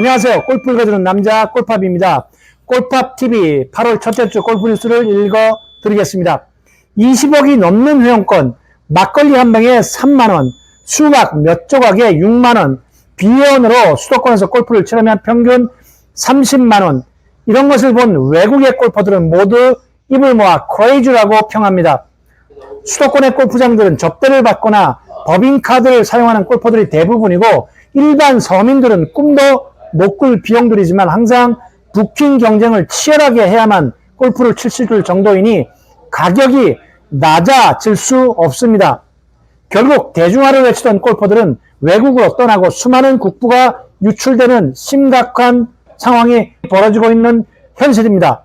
안녕하세요. 골프를 가지는 남자 골팝입니다. 골팝TV 8월 첫째 주 골프 뉴스를 읽어드리겠습니다. 20억이 넘는 회원권, 막걸리 한 병에 3만원, 수박 몇 조각에 6만원, 비회원으로 수도권에서 골프를 치르면 평균 30만원, 이런 것을 본 외국의 골퍼들은 모두 입을 모아 크레이즈라고 평합니다. 수도권의 골프장들은 접대를 받거나 법인카드를 사용하는 골퍼들이 대부분이고 일반 서민들은 꿈도 못꿀 비용들이지만 항상 부킹 경쟁을 치열하게 해야만 골프를 칠 수 있을 정도이니 가격이 낮아질 수 없습니다. 결국 대중화를 외치던 골퍼들은 외국으로 떠나고 수많은 국부가 유출되는 심각한 상황이 벌어지고 있는 현실입니다.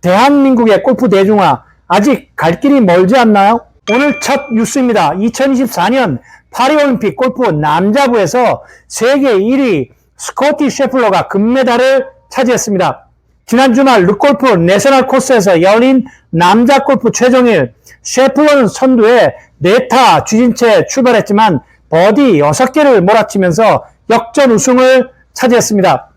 대한민국의 골프 대중화 아직 갈 길이 멀지 않나요? 오늘 첫 뉴스입니다. 2024년 파리올림픽 골프 남자부에서 세계 1위 스코티 셰플러가 금메달을 차지했습니다. 지난 주말 르골프 내셔널 코스에서 열린 남자 골프 최종일 셰플러는 선두에 네타 쥐진 채 출발했지만 버디 6개를 몰아치면서 역전 우승을 차지했습니다.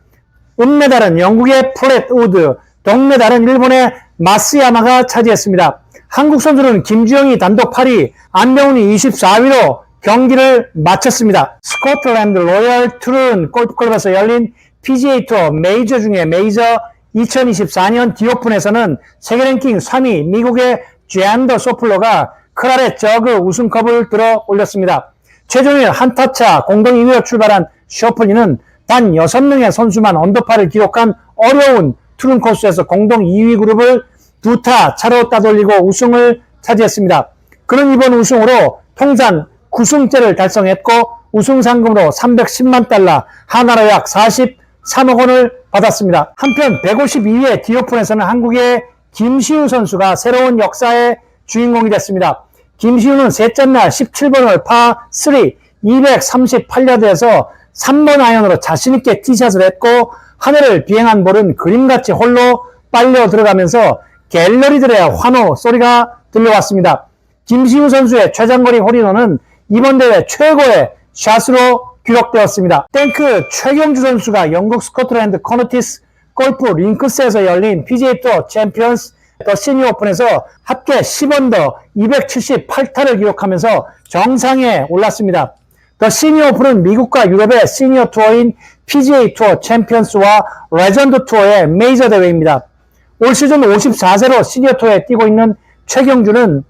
은메달은 영국의 플랫 우드, 동메달은 일본의 마스야마가 차지했습니다. 한국 선수는 김주영이 단독 8위, 안병훈이 24위로 경기를 마쳤습니다. 스코틀랜드 로열 트룬 골프클럽에서 열린 PGA 투어 메이저 중에 메이저 2024년 디오픈에서는 세계 랭킹 3위 미국의 제안더 소플러가 크라레 저그 우승컵을 들어 올렸습니다. 최종일 한타차 공동 2위로 출발한 쇼플리는 단 6명의 선수만 언더파를 기록한 어려운 트룬 코스에서 공동 2위 그룹을 두 타 차로 따돌리고 우승을 차지했습니다. 그는 이번 우승으로 통산 9승째를 달성했고 우승 상금으로 310만 달러, 하나로 약 43억 원을 받았습니다. 한편 152회 디오픈에서는 한국의 김시우 선수가 새로운 역사의 주인공이 됐습니다. 김시우는 셋째 날 17번을 파3 238야드에서 3번 아이언으로 자신있게 티샷을 했고 하늘을 비행한 볼은 그림같이 홀로 빨려 들어가면서 갤러리들의 환호 소리가 들려왔습니다. 김시우 선수의 최장거리 홀인원은 이번 대회 최고의 샷으로 기록되었습니다. 땡크 최경주 선수가 영국 스코틀랜드 커너티스 골프 링크스에서 열린 PGA 투어 챔피언스 더 시니어 오픈에서 합계 10언더 278타를 기록하면서 정상에 올랐습니다. 더 시니어 오픈은 미국과 유럽의 시니어 투어인 PGA 투어 챔피언스와 레전드 투어의 메이저 대회입니다. 올 시즌 54세로 시니어 투어에 뛰고 있는 최경주는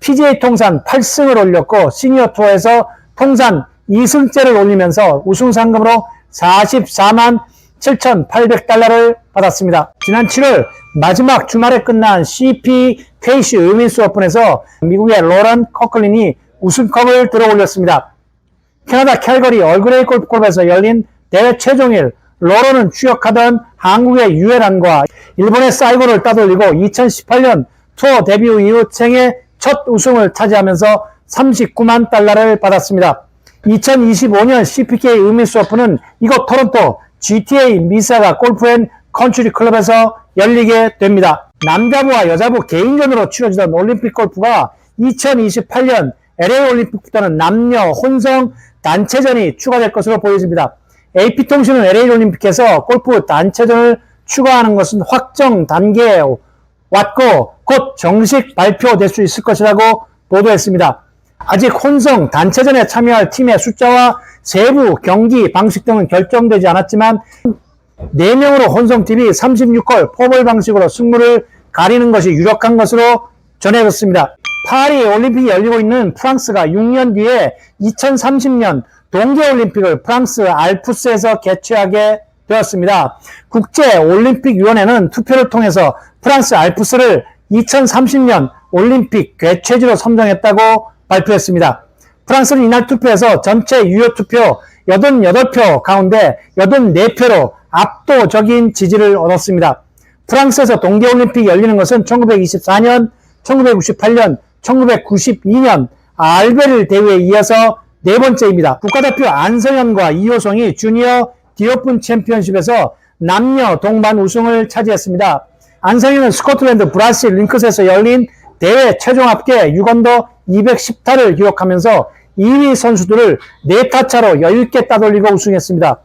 PGA 통산 8승을 올렸고 시니어 투어에서 통산 2승째를 올리면서 우승 상금으로 44만 7,800달러를 받았습니다. 지난 7월 마지막 주말에 끝난 CPKC 의민스 오픈에서 미국의 로런 커클린이 우승컵을 들어 올렸습니다. 캐나다 캘거리 얼그레이 골프클럽에서 열린 대회 최종일 로런은 추격하던 한국의 유에란과 일본의 사이고를 따돌리고 2018년 투어 데뷔 이후 생애 첫 우승을 차지하면서 39만 달러를 받았습니다. 2025년 CPK 의미스 오픈은 이곳 토론토 GTA 미사가 골프앤 컨츄리 클럽에서 열리게 됩니다. 남자부와 여자부 개인전으로 치러지던 올림픽 골프가 2028년 LA 올림픽부터는 남녀 혼성 단체전이 추가될 것으로 보여집니다. AP통신은 LA 올림픽에서 골프 단체전을 추가하는 것은 확정 단계에 왔고 곧 정식 발표될 수 있을 것이라고 보도했습니다. 아직 혼성 단체전에 참여할 팀의 숫자와 세부 경기 방식 등은 결정되지 않았지만 4명으로 혼성팀이 36홀 포볼 방식으로 승부를 가리는 것이 유력한 것으로 전해졌습니다. 파리 올림픽이 열리고 있는 프랑스가 6년 뒤에 2030년 동계올림픽을 프랑스 알프스에서 개최하게 되었습니다. 국제올림픽위원회는 투표를 통해서 프랑스 알프스를 2030년 올림픽 개최지로 선정했다고 발표했습니다. 프랑스는 이날 투표에서 전체 유효 투표 88표 가운데 84표로 압도적인 지지를 얻었습니다. 프랑스에서 동계올림픽이 열리는 것은 1924년, 1998년, 1992년 알베르 대회에 이어서 네 번째입니다. 국가대표 안성현과 이호성이 주니어 디오픈 챔피언십에서 남녀 동반 우승을 차지했습니다. 안성현은 스코틀랜드 브라실 링크스에서 열린 대회 최종 합계 6언더 210타를 기록하면서 2위 선수들을 4타 차로 여유있게 따돌리고 우승했습니다.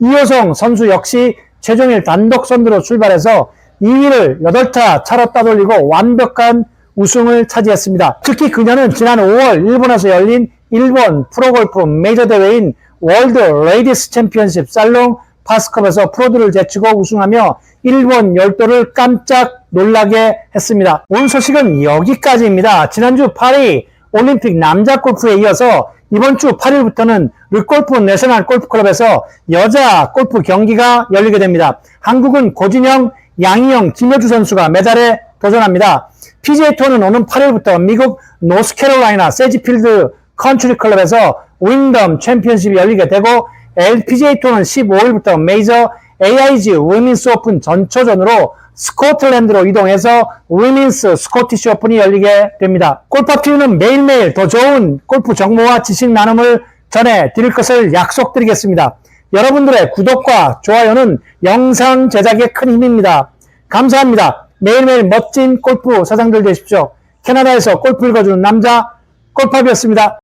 이호성 선수 역시 최종일 단독 선두로 출발해서 2위를 8타 차로 따돌리고 완벽한 우승을 차지했습니다. 특히 그녀는 지난 5월 일본에서 열린 일본 프로골프 메이저 대회인 월드 레이디스 챔피언십 살롱 파스컵에서 프로들을 제치고 우승하며 일본 열도를 깜짝 놀라게 했습니다. 오늘 소식은 여기까지입니다. 지난주 파리 올림픽 남자 골프에 이어서 이번 주 8일부터는 르골프 내셔널 골프클럽에서 여자 골프 경기가 열리게 됩니다. 한국은 고진영, 양희영, 김효주 선수가 메달에 도전합니다. PGA 투어는 오는 8일부터 미국 노스캐롤라이나 세지필드 컨트리 클럽에서 윈덤 챔피언십이 열리게 되고 LPGA 투어는 15일부터 메이저 AIG 위민스 오픈 전초전으로 스코틀랜드로 이동해서 위민스 스코티시 오픈이 열리게 됩니다. 골프TV는 매일매일 더 좋은 골프 정보와 지식 나눔을 전해 드릴 것을 약속드리겠습니다. 여러분들의 구독과 좋아요는 영상 제작에 큰 힘입니다. 감사합니다. 매일매일 멋진 골프 사장들 되십시오. 캐나다에서 골프 읽어주는 남자 골팝이었습니다.